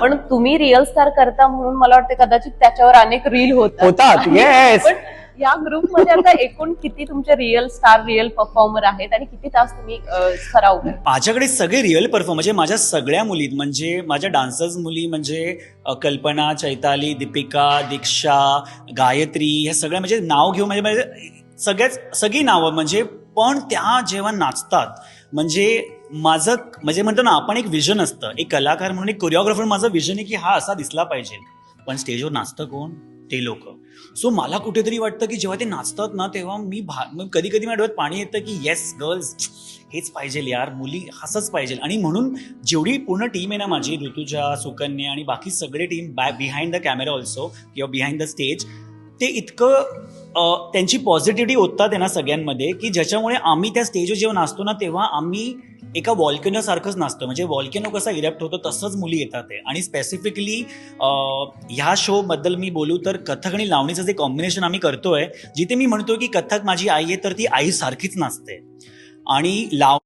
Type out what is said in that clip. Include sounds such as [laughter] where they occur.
पण तुम्ही real star करता म्हणून मला वाटतं कदाचित त्याच्यावर अनेक रील होतात. होतात [laughs] येस या ग्रुपमध्ये आता एकूण किती तुमचे रिअल स्टार रिअल परफॉर्मर आहेत आणि किती तास तुम्ही सराव माझ्याकडे सगळे रिअल परफॉर्म म्हणजे माझ्या सगळ्या मुली म्हणजे माझ्या डान्सर्स मुली म्हणजे कल्पना चैताली दीपिका दीक्षा गायत्री ह्या सगळ्या म्हणजे नाव घेऊन म्हणजे म्हणजे सगळ्याच सगळी नावं म्हणजे पण त्या जेव्हा नाचतात म्हणजे माझं म्हणजे म्हणतो ना आपण एक विजन असतं. एक कलाकार म्हणून एक कोरिओग्राफर माझं विजन आहे की हा असा दिसला पाहिजे. पण स्टेजवर नाचतं कोण? ते लोक. सो मला कुठेतरी वाटतं की जेव्हा ते नाचतात ना तेव्हा मी भा कधी कधी माझ्या डोळ्यात पाणी येतं की येस गर्ल्स हेच पाहिजे यार मुली असंच पाहिजे. आणि म्हणून जेवढी पूर्ण टीम आहे ना माझी ऋतुजा सुकन्या आणि बाकी सगळे टीम बॅ बिहाइंड द कॅमेरा ऑल्सो किंवा बिहाइंड द स्टेज ते इतकं त्यांची पॉझिटिव्हिटी ओततात आहे ना सगळ्यांमध्ये की ज्याच्यामुळे आम्ही त्या स्टेजवर जेव्हा नाचतो ना तेव्हा आम्ही एका वॉल्कॅनो सारखंच म्हणजे वॉल्केनो कसा इरेक्ट होतो तसंच मुली येतात आहे आणि स्पेसिफिकली ह्या शो बद्दल मी बोलू तर कथक आणि लावणीचं जे कॉम्बिनेशन आम्ही करतोय जिथे मी म्हणतो की कथक माझी आई आहे तर ती आई सारखीच नाचते. आणि लाव